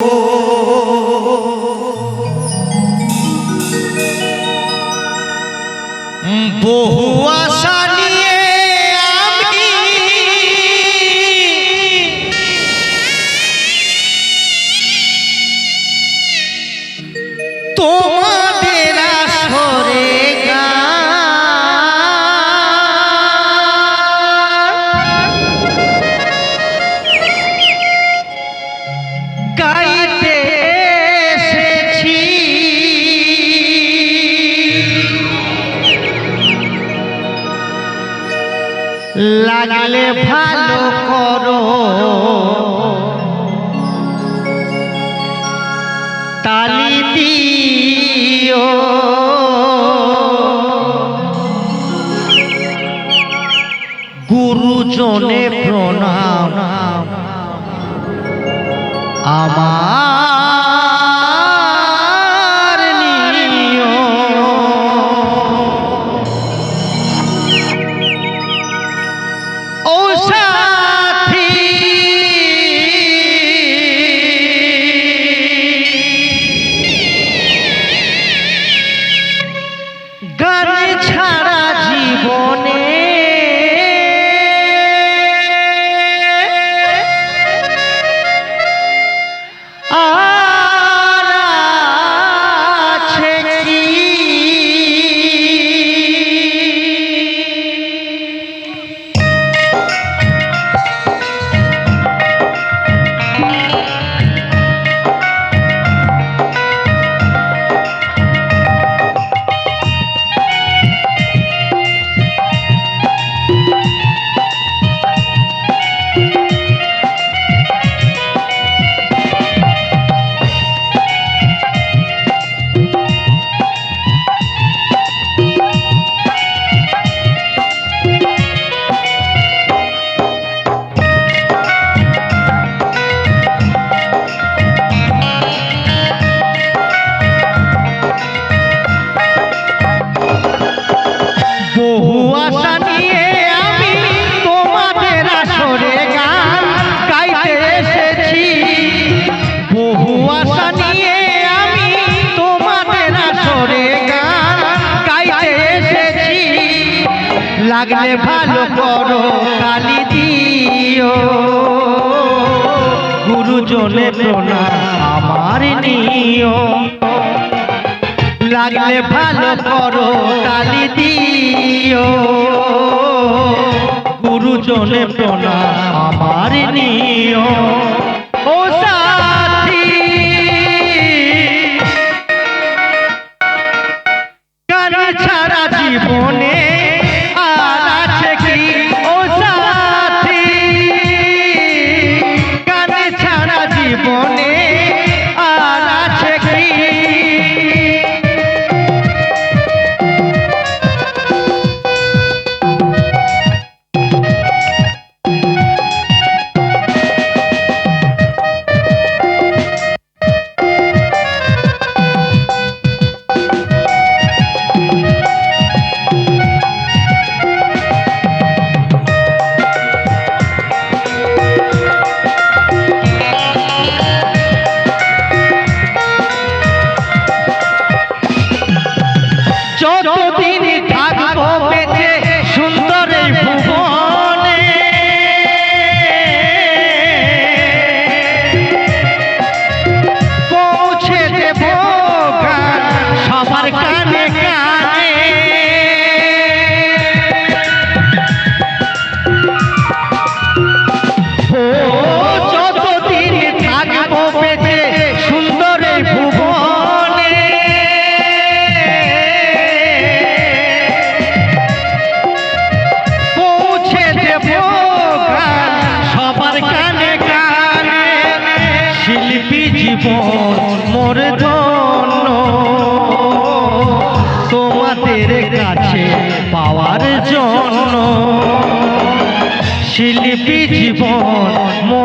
Oh. লাগলে ভালো করো। তালি দিও। গুরুজনে প্রণাম। আমার জানিয়ে আমি তোমাদের আসরে গান গাইতে এসেছি। লাগলে ভালো করো কালি দিও। গুরুজনে প্রণাম আমার নিও। লাগলে ভালো করো কালি দিও। গুরুজনে প্রণাম আমার নিও। ও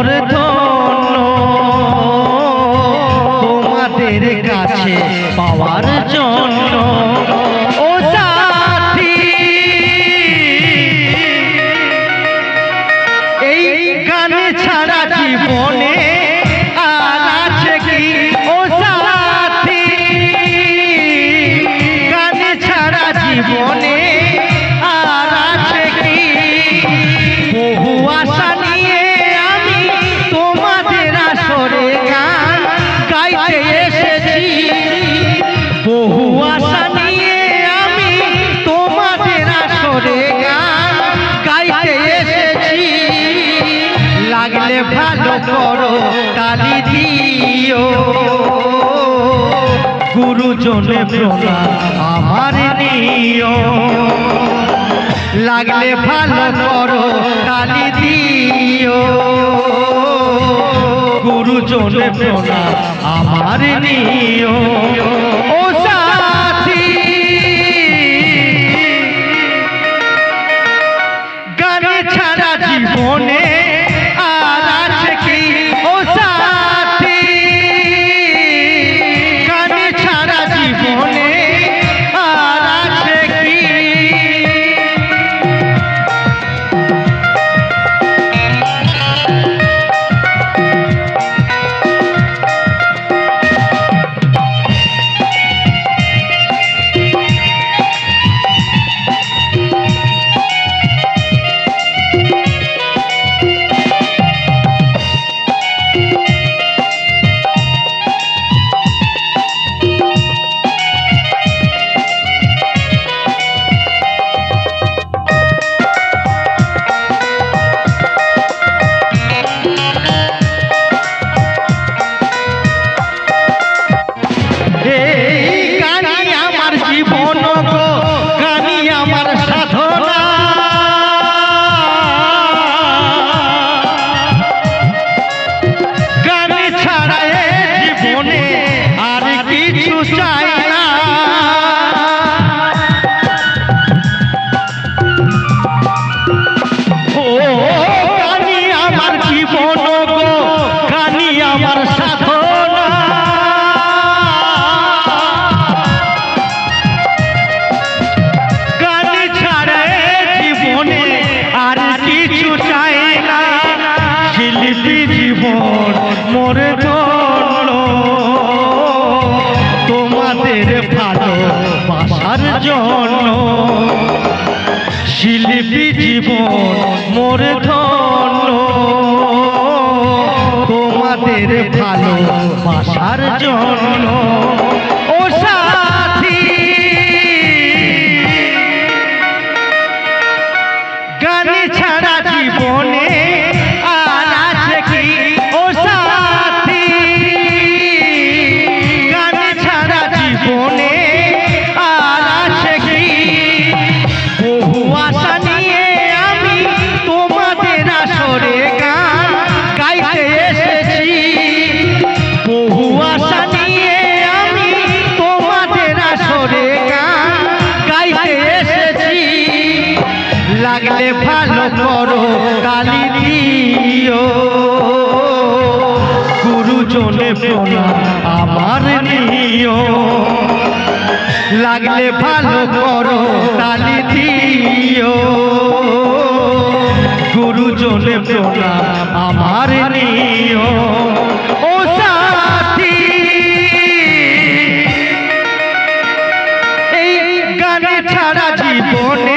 মোর ধন্য তোমাদের কাছে। দুজনে প্রণাম আমার নিও। লাগলে ভালো করো কালি দিও। গুরুজনে প্রণাম আমার নিও। আমাদের ভালো বাসার জন্য। শিল্পী জীবন মোর ধন্য। তোমাদের ভালো বাসার জন্য। দুজনে আমার নিও। লাগলে ভালো করো তালি দিও। গুরুজনে প্রণাম আমার নিও। ও ছাড়া জীবনে